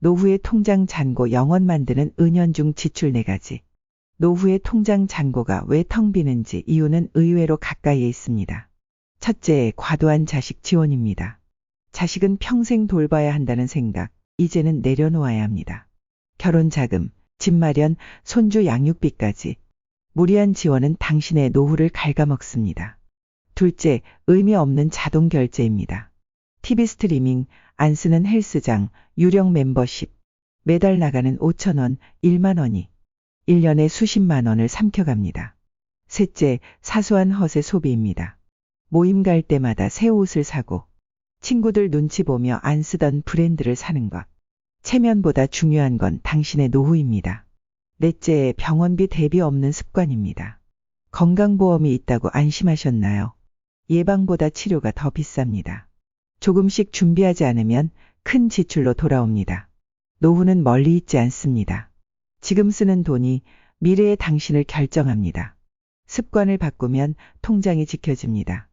노후의 통장 잔고 영원 만드는 은연중 지출 네 가지. 노후의 통장 잔고가 왜 텅 비는지 이유는 의외로 가까이에 있습니다. 첫째, 과도한 자식 지원입니다. 자식은 평생 돌봐야 한다는 생각, 이제는 내려놓아야 합니다. 결혼 자금, 집 마련, 손주 양육비까지. 무리한 지원은 당신의 노후를 갉아먹습니다. 둘째, 의미 없는 자동 결제입니다. TV 스트리밍, 안 쓰는 헬스장, 유령 멤버십, 매달 나가는 5천원, 1만원이 1년에 수십만 원을 삼켜갑니다. 셋째, 사소한 허세 소비입니다. 모임 갈 때마다 새 옷을 사고, 친구들 눈치 보며 안 쓰던 브랜드를 사는 것. 체면보다 중요한 건 당신의 노후입니다. 넷째, 병원비 대비 없는 습관입니다. 건강보험이 있다고 안심하셨나요? 예방보다 치료가 더 비쌉니다. 조금씩 준비하지 않으면 큰 지출로 돌아옵니다. 노후는 멀리 있지 않습니다. 지금 쓰는 돈이 미래의 당신을 결정합니다. 습관을 바꾸면 통장이 지켜집니다.